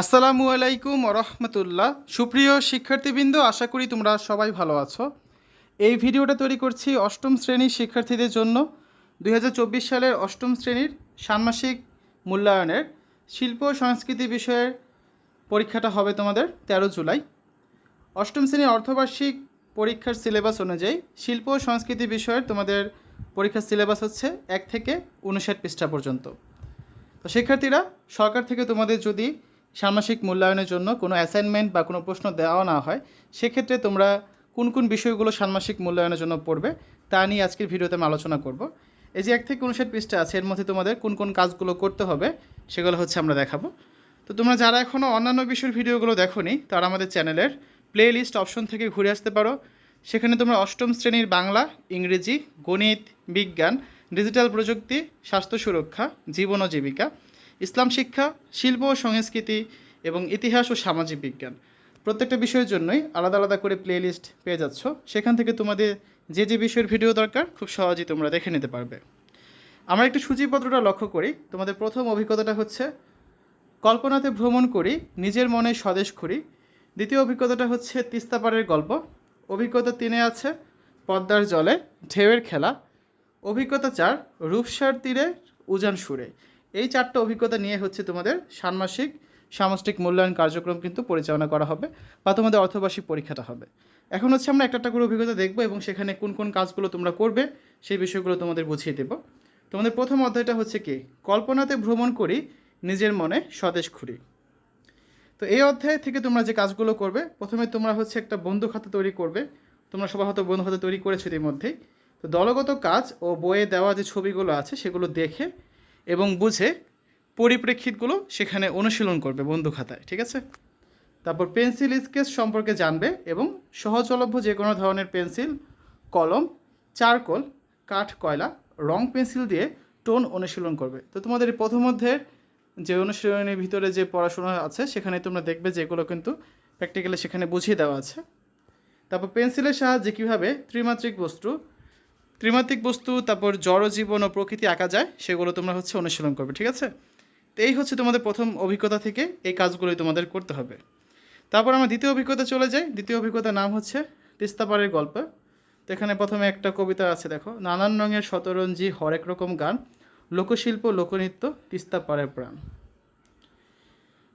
আসসালামু আলাইকুম রহমতুল্লাহ। সুপ্রিয় শিক্ষার্থীবৃন্দ, আশা করি তোমরা সবাই ভালো আছো। এই ভিডিওটা তৈরি করছি অষ্টম শ্রেণির শিক্ষার্থীদের জন্য। দু হাজার চব্বিশ সালের অষ্টম শ্রেণির ষান্মাসিক মূল্যায়নের শিল্প সংস্কৃতি বিষয়ের পরীক্ষাটা হবে তোমাদের তেরো জুলাই। অষ্টম শ্রেণির অর্ধবার্ষিক পরীক্ষার সিলেবাস অনুযায়ী শিল্প সংস্কৃতি বিষয়ের তোমাদের পরীক্ষার সিলেবাস হচ্ছে এক থেকে উনষাট পৃষ্ঠা পর্যন্ত। তো শিক্ষার্থীরা, সরকার থেকে তোমাদের যদি ষান্মাসিক মূল্যায়নের জন্য কোনো অ্যাসাইনমেন্ট বা কোনো প্রশ্ন দেওয়া না হয়, সেক্ষেত্রে তোমরা কোন কোন বিষয়গুলো ষান্মাসিক মূল্যায়নের জন্য পড়বে তা নিয়ে আজকের ভিডিওতে আমি আলোচনা করব। এই যে এক থেকে উনষাট পৃষ্ঠা আছে, এর মধ্যে তোমাদের কোন কোন কাজগুলো করতে হবে সেগুলো হচ্ছে আমরা দেখাবো। তো তোমরা যারা এখনও অন্যান্য বিষয়ের ভিডিওগুলো দেখোনি, তারা আমাদের চ্যানেলের প্লে লিস্ট অপশন থেকে ঘুরে আসতে পারো। সেখানে তোমরা অষ্টম শ্রেণির বাংলা, ইংরেজি, গণিত, বিজ্ঞান ডিজিটাল প্রযুক্তি, স্বাস্থ্য সুরক্ষা, জীবন ও জীবিকা ইসলাম শিক্ষা, শিল্প ও সংস্কৃতি এবং ইতিহাস ও সামাজিক বিজ্ঞান। প্রত্যেকটা বিষয়ের জন্যই আলাদা আলাদা করে প্লে লিস্ট পেয়ে যাচ্ছ। সেখান থেকে তোমাদের যে যে বিষয়ের ভিডিও দরকার, খুব সহজেই তোমরা দেখে নিতে পারবে। আমরা একটু সূচিপত্রটা লক্ষ্য করি। তোমাদের প্রথম অভিজ্ঞতাটা হচ্ছে, কল্পনাতে ভ্রমণ করি, নিজের মনে স্বদেশ করি দ্বিতীয় অভিজ্ঞতাটা হচ্ছে তিস্তাপাড়ের গল্প। অভিজ্ঞতা তিনে আছে, পদ্মার জলে, ঢেউয়ের খেলা। অভিজ্ঞতা চার, রূপসার তীরে উজান সুরে। এই চারটা অভিজ্ঞতা নিয়ে হচ্ছে তোমাদের ষান্মাসিক সামষ্টিক মূল্যায়ন কার্যক্রম কিন্তু পরিচালনা করা হবে বা তোমাদের অর্থবার্ষিক পরীক্ষাটা হবে। এখন হচ্ছে আমরা একটা একটা করে অভিজ্ঞতা দেখব এবং সেখানে কোন কোন কাজগুলো তোমরা করবে সেই বিষয়গুলো তোমাদের বুঝিয়ে দেব। তোমাদের প্রথম অধ্যায়টা হচ্ছে কি? কল্পনাতে ভ্রমণ করি, নিজের মনে স্বদেশ ঘুরি তো এই অধ্যায় থেকে তোমরা যে কাজগুলো করবে, প্রথমে তোমরা হচ্ছে একটা বন্ধু খাতা তৈরি করবে। তোমরা সবার হয়তো বন্ধু খাতা তৈরি করেছ ইতিমধ্যেই। তো দলগত কাজ ও বইয়ে দেওয়া যে ছবিগুলো আছে, সেগুলো দেখে এবং বুঝে পরিপ্রেক্ষিতগুলো সেখানে অনুশীলন করবে বন্ধু খাতায়, ঠিক আছে? তারপর পেন্সিল স্কেচ সম্পর্কে জানবে এবং সহজলভ্য যে কোনো ধরনের পেন্সিল, কলম, চারকোল, কাঠ, কয়লা, রং পেন্সিল দিয়ে টোন অনুশীলন করবে। তো তোমাদের এই প্রথম অধ্যায়ের যে অনুশীলনের ভিতরে যে পড়াশোনা আছে, সেখানে তোমরা দেখবে যে এগুলো কিন্তু প্র্যাকটিক্যালি সেখানে বুঝিয়ে দেওয়া আছে। তারপর পেন্সিলের সাহায্যে কীভাবে ত্রিমাত্রিক বস্তু ত্রিমাত্রিক বস্তু, তারপর জড়জীবন ও প্রকৃতি আঁকা যায়, সেগুলো তোমরা হচ্ছে অনুশীলন করবে, ঠিক আছে? তো এই হচ্ছে তোমাদের প্রথম অভিজ্ঞতা থেকে এই কাজগুলোই তোমাদের করতে হবে। তারপর আমরা দ্বিতীয় অভিজ্ঞতা চলে যাই। দ্বিতীয় অভিজ্ঞতার নাম হচ্ছে তিস্তাপাড়ের গল্প। তো এখানে প্রথমে একটা কবিতা আছে, দেখো, নানান রঙের শতরঞ্জি হরেক রকম গান, লোকশিল্প, লোকনৃত্য, তিস্তাপাড়ের প্রাণ।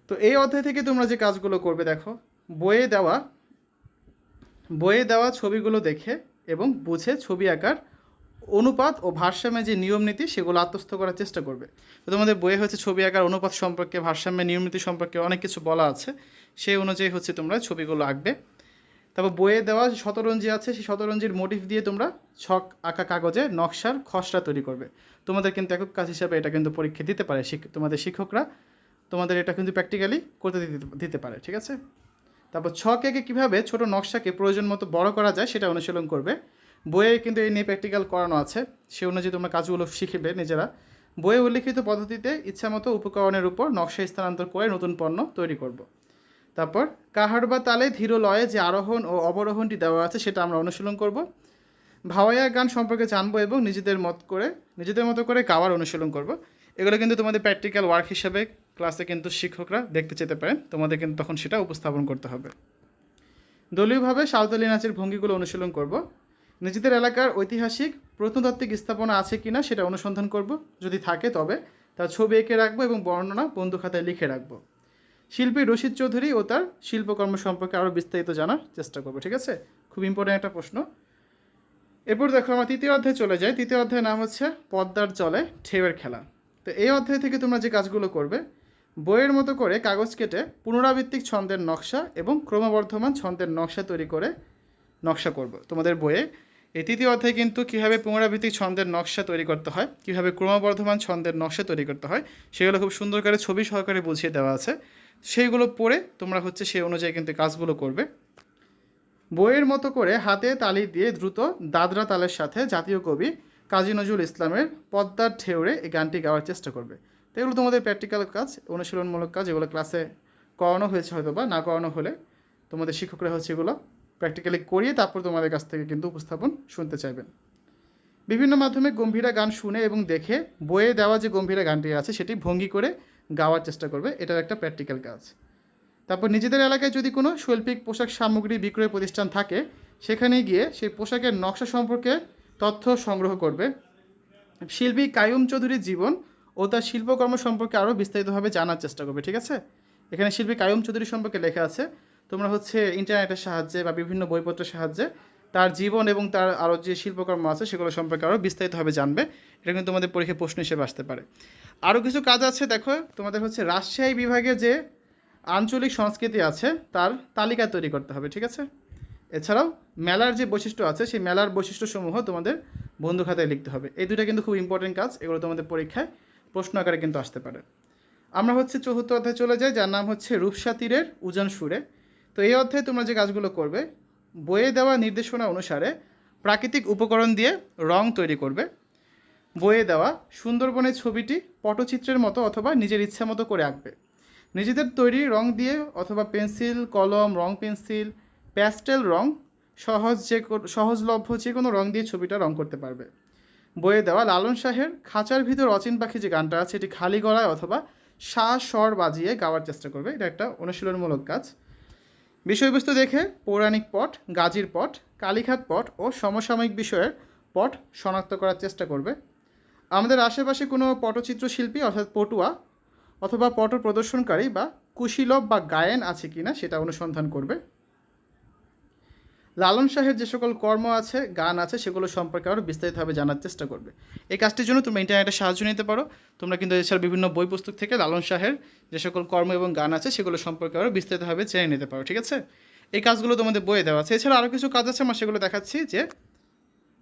তো এই অধ্যায় থেকে তোমরা যে কাজগুলো করবে, দেখো, বইয়ে দেওয়া বইয়ে দেওয়া ছবিগুলো দেখে এবং বুঝে ছবি আঁকার অনুপাত ও ভারসাম্যের যে নিয়ম নীতি, সেগুলো আত্মস্থ করার চেষ্টা করবে। তো তোমাদের বইয়ে হচ্ছে ছবি আঁকার অনুপাত সম্পর্কে, ভারসাম্যের নিয়ম নীতি সম্পর্কে অনেক কিছু বলা আছে। সেই অনুযায়ী হচ্ছে তোমরা ছবিগুলো আঁকবে। তারপর বইয়ে দেওয়া যে শতরঞ্জি আছে, সেই শতরঞ্জির মোটিভ দিয়ে তোমরা ছক আঁকা কাগজে নকশার খসড়া তৈরি করবে। তোমাদের কিন্তু একক কাজ হিসাবে এটা কিন্তু পরীক্ষা দিতে পারে তোমাদের শিক্ষকরা। তোমাদের এটা কিন্তু প্র্যাকটিক্যালি করতে দিতে পারে, ঠিক আছে? তারপর ছক এঁকে কীভাবে ছোট নকশাকে প্রয়োজন মতো বড় করা যায়, সেটা অনুশীলন করবে। বইয়ে কিন্তু এই নিয়ে প্র্যাকটিক্যাল করানো আছে। সে অনুযায়ী তোমরা কাজগুলো শিখবে নিজেরা। বইয়ে উল্লিখিত পদ্ধতিতে ইচ্ছামতো উপকরণের উপর নকশা স্থানান্তর করে নতুন পণ্য তৈরি করব। তারপর কাহার বা তালে ধীর লয়ে যে আরোহণ ও অবরোহণটি দেওয়া আছে সেটা আমরা অনুশীলন করব। ভাওয়াইয়া গান সম্পর্কে জানব এবং নিজেদের মত করে, নিজেদের মতো করে গাওয়ার অনুশীলন করব। এগুলো কিন্তু তোমাদের প্র্যাকটিক্যাল ওয়ার্ক হিসেবে ক্লাসে কিন্তু শিক্ষকরা দেখতে চেতে পারেন। তোমাদের কিন্তু তখন সেটা উপস্থাপন করতে হবে। দলীয়ভাবে সাঁওতালি নাচের ভঙ্গিগুলো অনুশীলন করব। নিজেদের এলাকার ঐতিহাসিক প্রত্নতাত্ত্বিক স্থাপনা আছে কিনা সেটা অনুসন্ধান করব। যদি থাকে তবে তার ছবি এঁকে রাখব এবং বর্ণনা বন্ধু খাতায় লিখে রাখব। শিল্পী রশিদ চৌধুরী ও তার শিল্পকর্ম সম্পর্কে আরও বিস্তারিত জানার চেষ্টা করব, ঠিক আছে? খুব ইম্পর্ট্যান্ট একটা প্রশ্ন। এরপর দেখো আমরা তৃতীয় অধ্যায়ে চলে যাই। তৃতীয় অধ্যায়ের নাম হচ্ছে পদ্মার জলে ঢেউয়ের খেলা। তো এই অধ্যায় থেকে তোমরা যে কাজগুলো করবে, বইয়ের মতো করে কাগজ কেটে পুনরাবৃত্তিক ছন্দের নকশা এবং ক্রমবর্ধমান ছন্দের নকশা তৈরি করে নকশা করব। তোমাদের বইয়ে এই তৃতীয় অধ্যায়ে কিন্তু কীভাবে পুনরাবৃত্তিক ছন্দের নকশা তৈরি করতে হয়, কীভাবে ক্রমবর্ধমান ছন্দের নকশা তৈরি করতে হয়, সেগুলো খুব সুন্দর করে ছবি সহকারে বুঝিয়ে দেওয়া আছে। সেইগুলো পড়ে তোমরা হচ্ছে সেই অনুযায়ী কিন্তু কাজগুলো করবে। বইয়ের মতো করে হাতে তালি দিয়ে দ্রুত দাদরা তালের সাথে জাতীয় কবি কাজী নজরুল ইসলামের পদ্মার ঢেউরে এই গানটি গাওয়ার চেষ্টা করবে। তো এগুলো তোমাদের প্র্যাকটিক্যাল কাজ, অনুশীলনমূলক কাজ, এগুলো ক্লাসে করানো হয়েছে হয়তো বা না করানো হলে তোমাদের শিক্ষকরা হচ্ছে এগুলো প্র্যাকটিক্যালি করিয়ে তারপর তোমাদের কাছ থেকে কিন্তু উপস্থাপন শুনতে চাইবেন। বিভিন্ন মাধ্যমে গম্ভীরা গান শুনে এবং দেখে বইয়ে দেওয়া যে গম্ভীরা গানটি আছে সেটি ভঙ্গি করে গাওয়ার চেষ্টা করবে, এটার একটা প্র্যাকটিক্যাল কাজ। তারপর নিজেদের এলাকায় যদি কোনো শৈল্পিক পোশাক সামগ্রী বিক্রয় প্রতিষ্ঠান থাকে সেখানে গিয়ে সেই পোশাকের নকশা সম্পর্কে তথ্য সংগ্রহ করবে। শিল্পী কায়ুম চৌধুরীর জীবন ও তার শিল্পকর্ম সম্পর্কে আরও বিস্তারিতভাবে জানার চেষ্টা করবে, ঠিক আছে? এখানে শিল্পী কায়ুম চৌধুরী সম্পর্কে লেখা আছে তোমরা হচ্ছে ইন্টারনেটের সাহায্যে বা বিভিন্ন বইপত্রের সাহায্যে তার জীবন এবং তার আরও যে শিল্পকর্ম আছে সেগুলো সম্পর্কে আরও বিস্তারিতভাবে জানবে। এটা কিন্তু তোমাদের পরীক্ষায় প্রশ্ন হিসেবে আসতে পারে। আরও কিছু কাজ আছে, দেখো, তোমাদের হচ্ছে রাজশাহী বিভাগে যে আঞ্চলিক সংস্কৃতি আছে, তার তালিকা তৈরি করতে হবে, ঠিক আছে? এছাড়াও মেলার যে বৈশিষ্ট্য আছে, সেই মেলার বৈশিষ্ট্যসমূহ তোমাদের বন্ধু খাতায় লিখতে হবে। এই দুটো কিন্তু খুব ইম্পর্টেন্ট কাজ, এগুলো তোমাদের পরীক্ষায় প্রশ্ন আকারে কিন্তু আসতে পারে। আমরা হচ্ছে চতুর্থ অধ্যায়ে চলে যাই, যার নাম হচ্ছে রূপসা তীরের উজান সুরে তো এই অধ্যায়ে তোমরা যে কাজগুলো করবে, বইয়ে দেওয়া নির্দেশনা অনুসারে প্রাকৃতিক উপকরণ দিয়ে রং তৈরি করবে। বইয়ে দেওয়া সুন্দরবনের ছবিটি পটচিত্রের মতো অথবা নিজের ইচ্ছা মতো করে আঁকবে। নিজেদের তৈরি রং দিয়ে অথবা পেন্সিল, কলম, রং পেন্সিল, প্যাস্টেল রং সহজ যে সহজলভ্য যে কোনো রং দিয়ে ছবিটা রং করতে পারবে। বইয়ে দেওয়া লালন শাহের খাঁচার ভিতর অচিন পাখি যে গানটা আছে, এটি খালি গলায় অথবা সা স্বর বাজিয়ে গাওয়ার চেষ্টা করবে। এটা একটা অনুশীলনমূলক কাজ। বিষয়বস্তু দেখে পৌরাণিক পট, গাজীর পট, কালীঘাট পট ও সমসাময়িক বিষয়ের পট শনাক্ত করার চেষ্টা করবে। আমাদের আশেপাশে কোনো পটচিত্র শিল্পী অর্থাৎ পটুয়া অথবা পট প্রদর্শনকারী বা কুশীলভ বা গায়েন আছে কিনা সেটা অনুসন্ধান করবে। লালন শাহের যে সকল কর্ম আছে, গান আছে, সেগুলো সম্পর্কে আরও বিস্তারিতভাবে জানার চেষ্টা করবে। এই কাজটির জন্য তোমরা ইন্টারনেটে সাহায্য নিতে পারো। তোমরা কিন্তু এছাড়া বিভিন্ন বই পুস্তক থেকে লালন শাহের যে সকল কর্ম এবং গান আছে, সেগুলো সম্পর্কে আরও বিস্তারিতভাবে জেনে নিতে পারো, ঠিক আছে? এই কাজগুলো তোমাদের বইয়ে দেওয়া আছে। এছাড়া আরও কিছু কাজ আছে, আমরা সেগুলো দেখাচ্ছি যে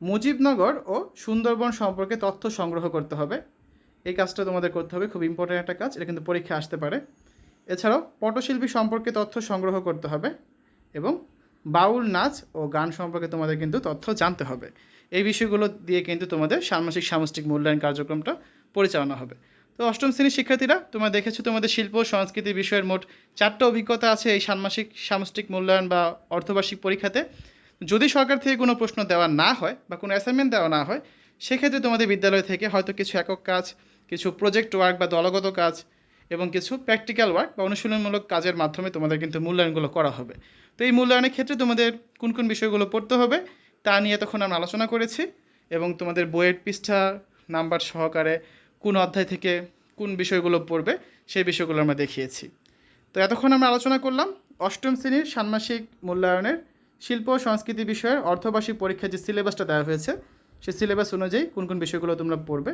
মুজিবনগর ও সুন্দরবন সম্পর্কে তথ্য সংগ্রহ করতে হবে। এই কাজটা তোমাদের করতে হবে, খুব ইম্পর্ট্যান্ট একটা কাজ, এটা কিন্তু পরীক্ষা আসতে পারে। এছাড়াও পটশিল্পী সম্পর্কে তথ্য সংগ্রহ করতে হবে এবং বাউল, নাচ ও গান সম্পর্কে তোমাদের কিন্তু তথ্য জানতে হবে। এই বিষয়গুলো দিয়ে কিন্তু তোমাদের ষান্মাসিক সামষ্টিক মূল্যায়ন কার্যক্রমটা পরিচালনা হবে। তো অষ্টম শ্রেণির শিক্ষার্থীরা, তোমরা দেখেছ তোমাদের শিল্প সংস্কৃতি বিষয়ের মোট চারটা অভিজ্ঞতা আছে এই ষান্মাসিক সামষ্টিক মূল্যায়ন বা অর্ধবার্ষিক পরীক্ষাতে। যদি সরকার থেকে কোনো প্রশ্ন দেওয়া না হয় বা কোনো অ্যাসাইনমেন্ট দেওয়া না হয়, সেক্ষেত্রে তোমাদের বিদ্যালয় থেকে হয়তো কিছু একক কাজ, কিছু প্রজেক্ট ওয়ার্ক বা দলগত কাজ এবং কিছু প্র্যাকটিক্যাল ওয়ার্ক বা অনুশীলনমূলক কাজের মাধ্যমে তোমাদের কিন্তু মূল্যায়নগুলো করা হবে। তো এই মূল্যায়নের ক্ষেত্রে তোমাদের কোন কোন বিষয়গুলো পড়তে হবে তা নিয়ে তখন আমরা আলোচনা করেছি এবং তোমাদের বইয়ের পৃষ্ঠা নাম্বার সহকারে কোন অধ্যায় থেকে কোন বিষয়গুলো পড়বে সেই বিষয়গুলো আমরা দেখিয়েছি। তো এতক্ষণ আমরা আলোচনা করলাম অষ্টম শ্রেণির ষান্মাসিক মূল্যায়নের শিল্প সংস্কৃতি বিষয়ের অর্ধবার্ষিক পরীক্ষার যে সিলেবাসটা দেওয়া হয়েছে, সেই সিলেবাস অনুযায়ী কোন কোন বিষয়গুলো তোমরা পড়বে।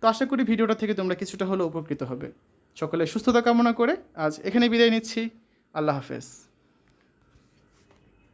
তো আশা করি ভিডিওটা থেকে তোমরা কিছুটা হলেও উপকৃত হবে। সকলে সুস্থতা কামনা করে আজ এখানে বিদায় নিচ্ছি। আল্লাহ হাফেজ।